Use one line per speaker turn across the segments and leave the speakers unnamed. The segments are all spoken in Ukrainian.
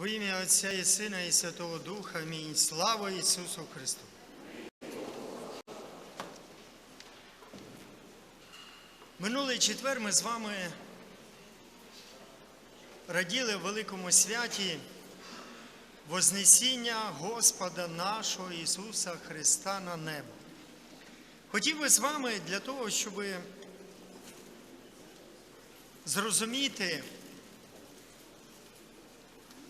Во ім'я Отця і Сина, і Святого Духа. Амінь. Слава Ісусу Христу! Минулий четвер ми з вами раділи в великому святі Вознесіння Господа нашого Ісуса Христа на небо. Хотів би з вами для того, щоб зрозуміти,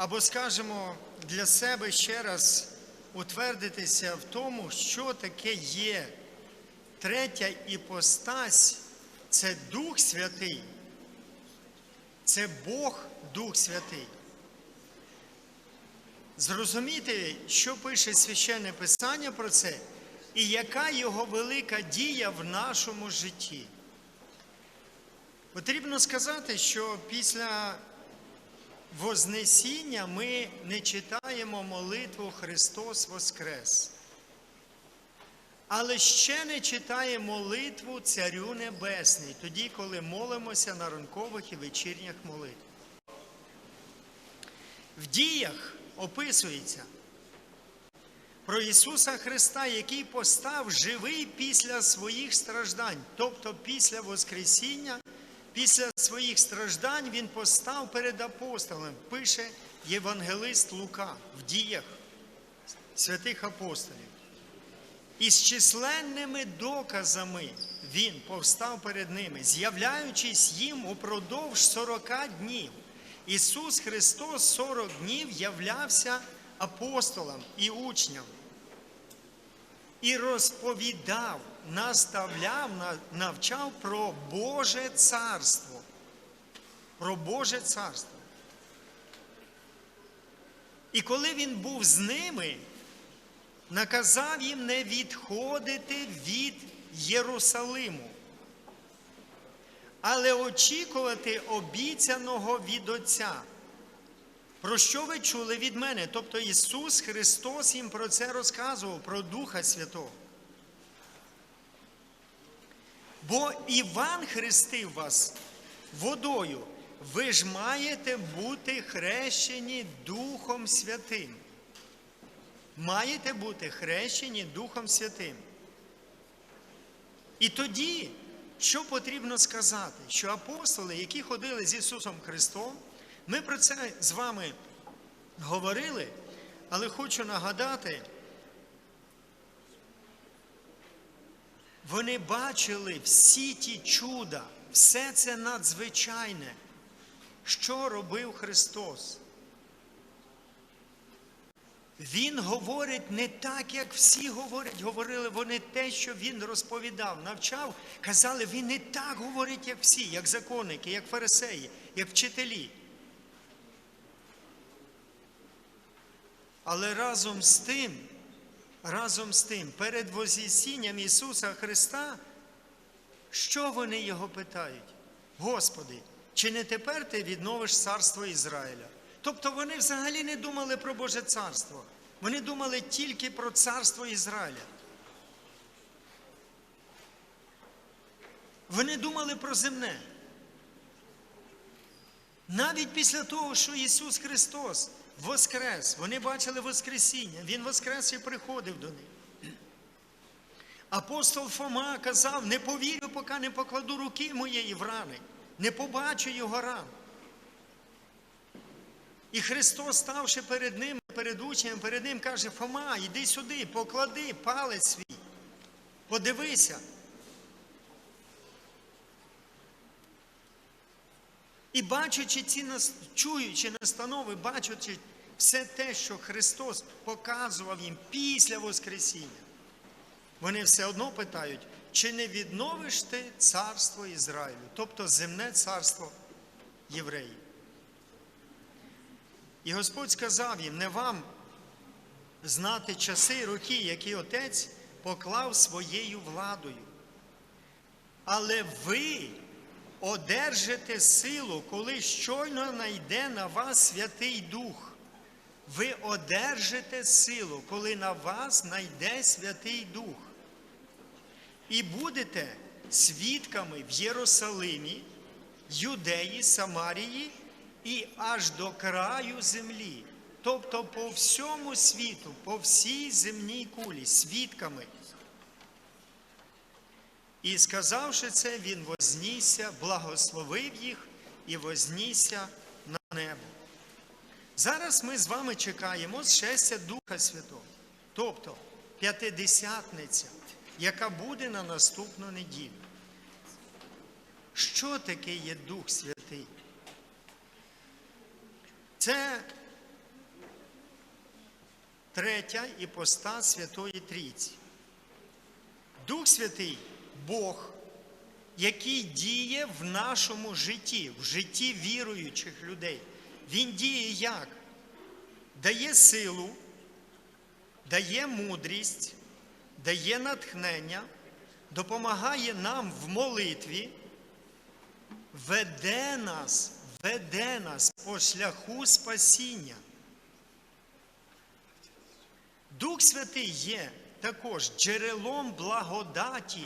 або, скажемо, для себе ще раз утвердитися в тому, що таке є третя іпостась це Дух Святий, це Бог Дух Святий. Зрозуміти, що пише священне Писання про це, і яка його велика дія в нашому житті. Потрібно сказати, що після Вознесіння ми не читаємо молитву Христос Воскрес. Але ще не читаємо молитву Царю Небесний, тоді, коли молимося на ранкових і вечірніх молитвах. В діях описується про Ісуса Христа, який постав живий після своїх страждань, тобто після Воскресіння, після своїх страждань Він постав перед апостолом, пише Євангелист Лука в діях святих апостолів. І з численними доказами Він повстав перед ними, з'являючись їм упродовж 40 днів. Ісус Христос 40 днів являвся апостолам і учням. І розповідав, наставляв, навчав про Боже царство. Про Боже царство. І коли він був з ними, наказав їм не відходити від Єрусалиму, але очікувати обіцяного від Отця. Про що ви чули від мене? Тобто Ісус Христос їм про це розказував, про Духа Святого. Бо Іван хрестив вас водою, ви ж маєте бути хрещені Духом Святим. Маєте бути хрещені Духом Святим. І тоді, що потрібно сказати, що апостоли, які ходили з Ісусом Христом, ми про це з вами говорили, але хочу нагадати, вони бачили всі ті чуда, все це надзвичайне, що робив Христос. Він говорить не так, як всі говорять. Говорили вони те, що він розповідав, навчав, казали, він не так говорить, як всі, як законники, як фарисеї, як вчителі. Але разом з тим, разом з тим, перед Вознесінням Ісуса Христа, що вони його питають? Господи, чи не тепер ти відновиш царство Ізраїля? Тобто вони взагалі не думали про Боже царство. Вони думали тільки про царство Ізраїля. Вони думали про земне. Навіть після того, що Ісус Христос воскрес, вони бачили Воскресіння, Він воскрес і приходив до них. Апостол Фома казав: не повірю, поки не покладу руки моєї в рани, не побачу його ран. І Христос, ставши перед ним, перед учнем, перед ним, каже: Фома, йди сюди, поклади палець свій, подивися. І бачачи ці чуючи настанови, бачачи все те, що Христос показував їм після Воскресіння, вони все одно питають, чи не відновиш ти царство Ізраїлю, тобто земне царство євреїв. І Господь сказав їм, не вам знати часи і роки, які Отець поклав своєю владою. Але ви одержите силу, коли щойно найде на вас Святий Дух. Ви одержите силу, коли на вас найде Святий Дух. І будете свідками в Єрусалимі, Юдеї, Самарії і аж до краю землі. тобто по всьому світу, по всій земній кулі, свідками. І сказавши це, він вознісся, благословив їх і вознісся на небо. Зараз ми з вами чекаємо щастя Духа Святого, тобто п'ятидесятниця, яка буде на наступну неділю. Що таке є Дух Святий? Це третя іпостась Святої Трійці. Дух Святий Бог, який діє в нашому житті, в житті віруючих людей. Він діє як? Дає силу, дає мудрість, дає натхнення, допомагає нам в молитві, веде нас, веде нас по шляху спасіння. Дух Святий є також джерелом благодаті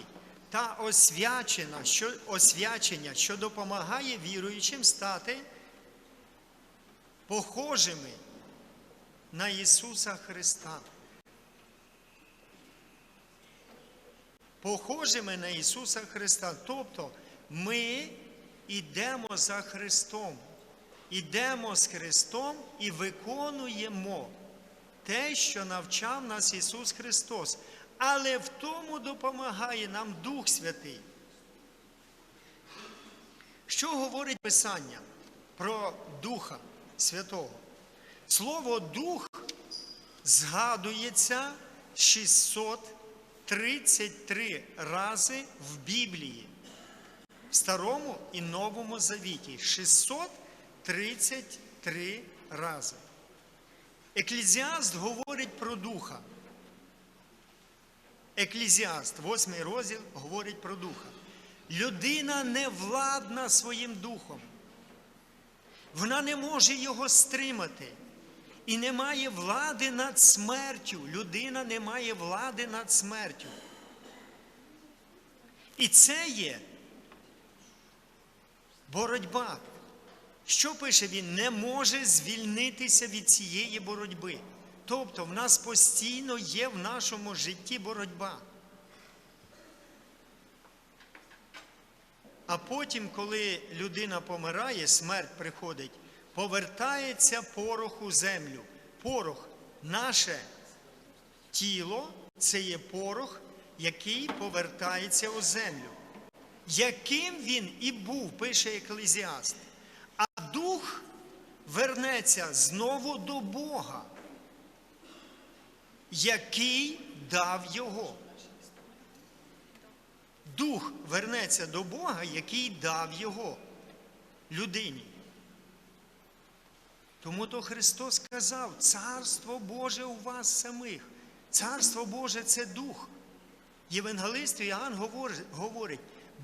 та освячення, що, освячення, що допомагає віруючим стати похожими на Ісуса Христа. Похожими на Ісуса Христа. Тобто ми йдемо за Христом, йдемо з Христом і виконуємо те, що навчав нас Ісус Христос. Але в тому допомагає нам Дух Святий. Що говорить Писання про Духа Святого? Слово Дух згадується 633 рази в Біблії, в Старому і Новому Завіті. 633 рази. Еклезіаст говорить про Духа. Еклезіаст, восьмий розділ, говорить про Духа. Людина не владна своїм духом. Вона не може його стримати. І не має влади над смертю. Людина не має влади над смертю. І це є боротьба. Що пише він? Не може звільнитися від цієї боротьби. Тобто в нас постійно є в нашому житті боротьба. А потім, коли людина помирає, смерть приходить, повертається порох у землю. Порох, наше тіло це є порох, який повертається у землю. Яким він і був, пише Еклезіаст. А дух вернеться знову до Бога, який дав його. Дух вернеться до Бога, який дав його людині. Тому то Христос сказав, Царство Боже у вас самих. Царство Боже це дух. Євангелист Іоанн говорить,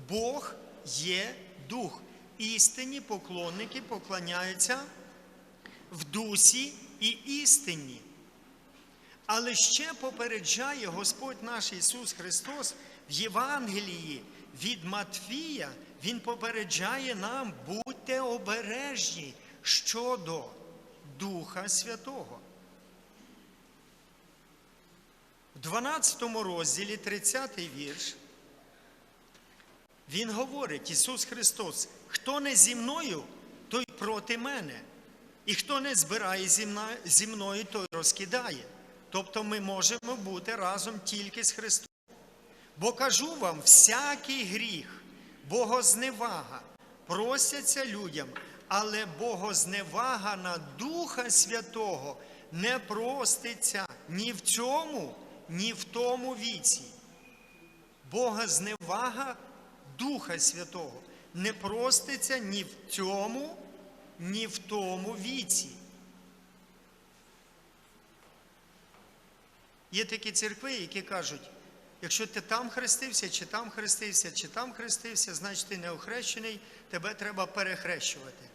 Бог є дух. Істинні поклонники поклоняються в дусі і істині. Але ще попереджає Господь наш Ісус Христос Євангелії від Матфія, Він попереджає нам, будьте обережні щодо Духа Святого. В 12 розділі 30 вірш. Він говорить, Ісус Христос, хто не зі мною, той проти мене. І хто не збирає зі мною, той розкидає. Тобто ми можемо бути разом тільки з Христом. Бо кажу вам, всякий гріх, богозневага просяться людям, але богозневага на Духа Святого не проститься ні в цьому, ні в тому віці. Богозневага Духа Святого не проститься ні в цьому, ні в тому віці. Є такі церкви, які кажуть, якщо ти там хрестився, чи там хрестився, чи там хрестився, значить ти не охрещений, тебе треба перехрещувати.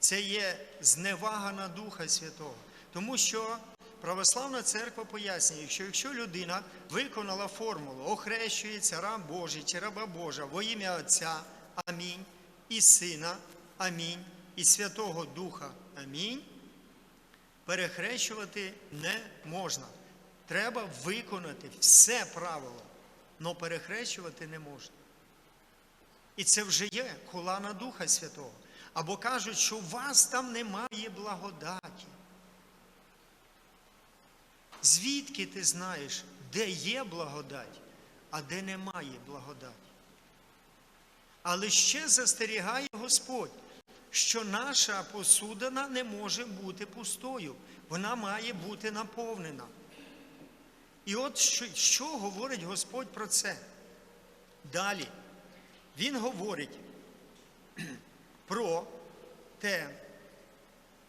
Це є зневага на Духа Святого. Тому що православна церква пояснює, що якщо людина виконала формулу, охрещується раб Божий чи раба Божа во ім'я Отця, Амінь, і Сина, Амінь, і Святого Духа Амінь, перехрещувати не можна. Треба виконати все правило, але перехрещувати не можна. І це вже є колана Духа Святого. Або кажуть, що у вас там немає благодаті. Звідки ти знаєш, де є благодать, а де немає благодаті? Але ще застерігає Господь, що наша посудина не може бути пустою, вона має бути наповнена. І от що, що говорить Господь про це? Далі. Він говорить про те,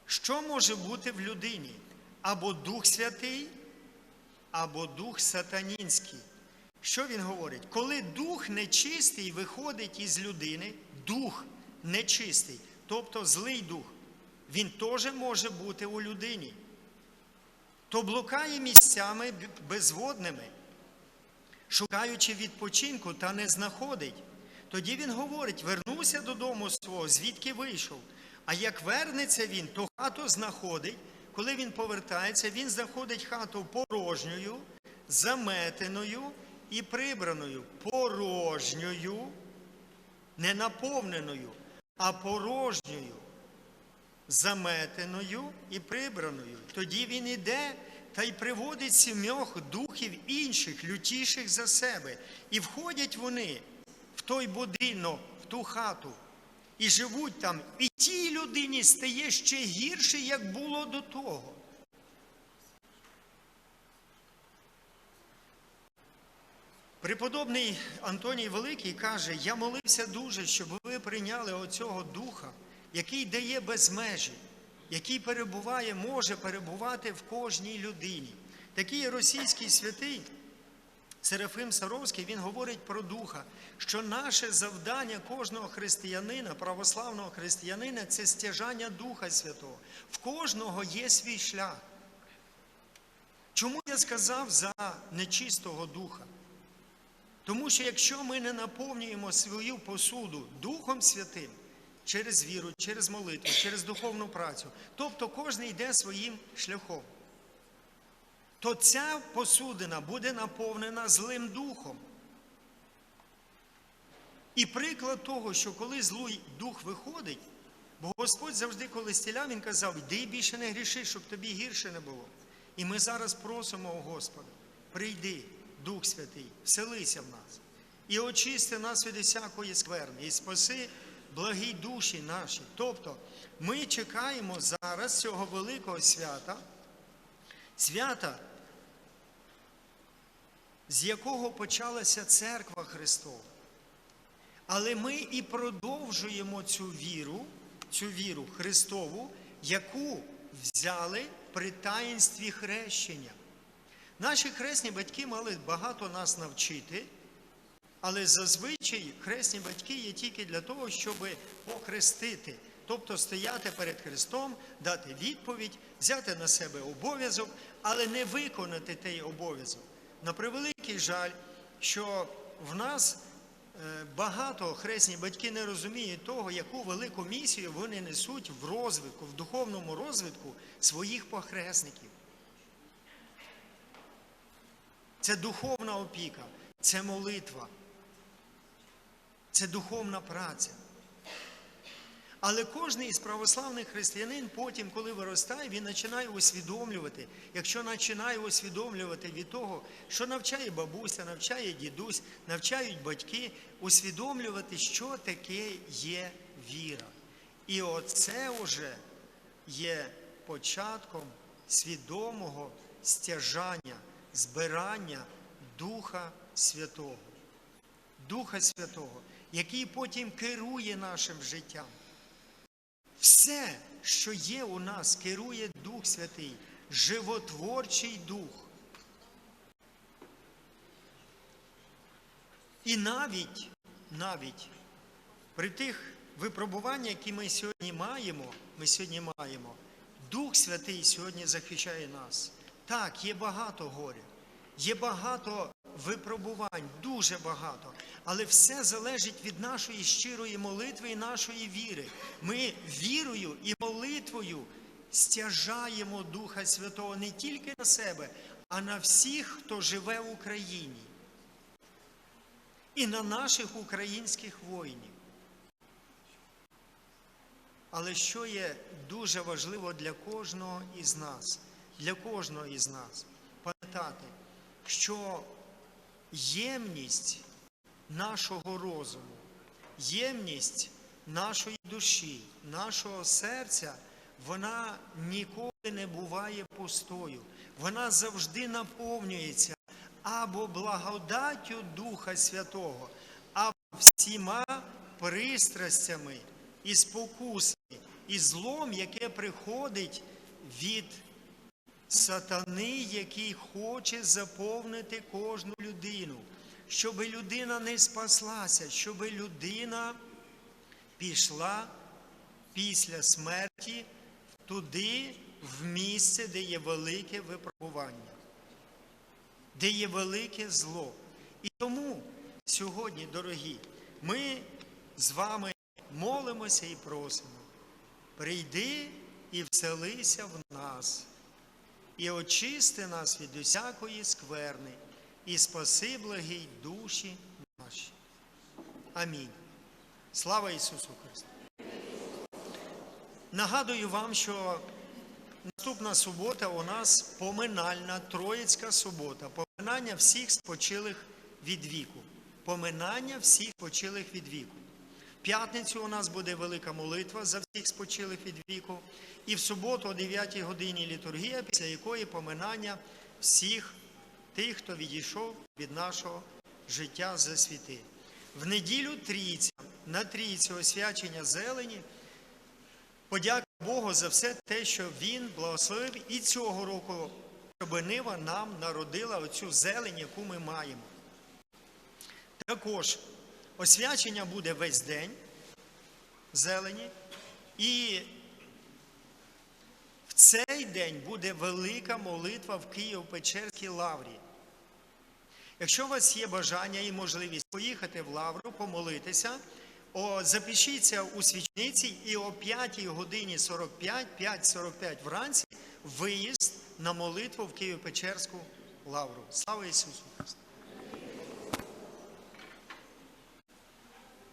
що може бути в людині або Дух Святий, або Дух Сатанінський. Що він говорить? Коли дух нечистий виходить із людини, дух нечистий, тобто злий дух, він теж може бути у людині, то блукає місцями безводними, шукаючи відпочинку та не знаходить. Тоді він говорить: вернуся додому свого, звідки вийшов. А як вернеться він, то хату знаходить. Коли він повертається, він знаходить хату порожньою, заметеною і прибраною. Порожньою, не наповненою, а порожньою, заметеною і прибраною. Тоді він іде та й приводить сімьох духів інших, лютіших за себе. І входять вони в той будинок, в ту хату, і живуть там. І тій людині стає ще гірше, як було до того. Преподобний Антоній Великий каже: Я молився дуже, щоб ви прийняли оцього духа, який дає без межі, який перебуває, може перебувати в кожній людині. Такий російський святий Серафим Саровський він говорить про духа, що наше завдання кожного християнина, православного християнина це стяжання Духа Святого. В кожного є свій шлях. Чому я сказав за нечистого духа? Тому що якщо ми не наповнюємо свою посуду Духом Святим через віру, через молитву, через духовну працю, тобто кожен йде своїм шляхом, то ця посудина буде наповнена злим духом. І приклад того, що коли злий дух виходить, бо Господь завжди, коли стіляв, Він казав, йди більше не гріши, щоб тобі гірше не було. І ми зараз просимо у Господа, прийди, Дух Святий, вселися в нас і очисти нас від усякої скверни, і спаси благі душі наші. Тобто ми чекаємо зараз цього великого свята, свята, з якого почалася церква Христова. Але ми і продовжуємо цю віру, цю віру Христову, яку взяли при таїнстві хрещення. Наші хресні батьки мали багато нас навчити, але зазвичай хресні батьки є тільки для того, щоб похрестити, тобто стояти перед Христом, дати відповідь, взяти на себе обов'язок, але не виконати той обов'язок. На превеликий жаль, що в нас е, багато хресні батьки не розуміють того, яку велику місію вони несуть в розвитку, в духовному розвитку своїх похресників. Це духовна опіка, це молитва, це духовна праця. Але кожен із православних християнин потім, коли виростає, він починає усвідомлювати, якщо починає усвідомлювати від того, що навчає бабуся, навчає дідусь, навчають батьки, усвідомлювати, що таке є віра. І оце вже є початком свідомого стяжання, збирання Духа Святого. Духа Святого, який потім керує нашим життям. Все, що є у нас, керує Дух Святий, животворчий дух. І навіть, навіть при тих випробуваннях, які ми сьогодні маємо, ми сьогодні маємо, Дух Святий сьогодні захищає нас. Так, є багато горя, є багато випробувань, дуже багато. Але все залежить від нашої щирої молитви і нашої віри. Ми вірою і молитвою стяжаємо Духа Святого не тільки на себе, а на всіх, хто живе в Україні. І на наших українських воїнів. Але що є дуже важливо для кожного із нас, для кожного із нас, пам'ятати, що ємність нашого розуму, ємність нашої душі, нашого серця, вона ніколи не буває пустою. Вона завжди наповнюється або благодаттю Духа Святого, або всіма пристрастями і спокусами, і злом, яке приходить від сатани, який хоче заповнити кожну людину, щоб людина не спаслася, щоб людина пішла після смерті туди, в місце, де є велике випробування, де є велике зло. І тому сьогодні, дорогі, ми з вами молимося і просимо. Прийди і вселися в нас, і очисти нас від усякої скверни, і спаси благий душі наші. Амінь. Слава Ісусу Христу! Нагадую вам, що наступна субота у нас поминальна Троїцька субота, поминання всіх спочилих від віку. Поминання всіх спочилих від віку. П'ятницю у нас буде велика молитва за всіх спочилих від віку. І в суботу о 9 годині літургія, після якої поминання всіх тих, хто відійшов від нашого життя за світи. В неділю трійця, на трійці освячення зелені, подяка Богу за все те, що Він благословив і цього року, щоб нива нам народила оцю зелень, яку ми маємо. Також освячення буде весь день зелені, і в цей день буде велика молитва в Києво-Печерській лаврі. Якщо у вас є бажання і можливість поїхати в лавру, помолитися, о, запишіться у свічниці і о 5 годині 45, 5.45 вранці виїзд на молитву в Києво-Печерську лавру. Слава Ісусу Христу!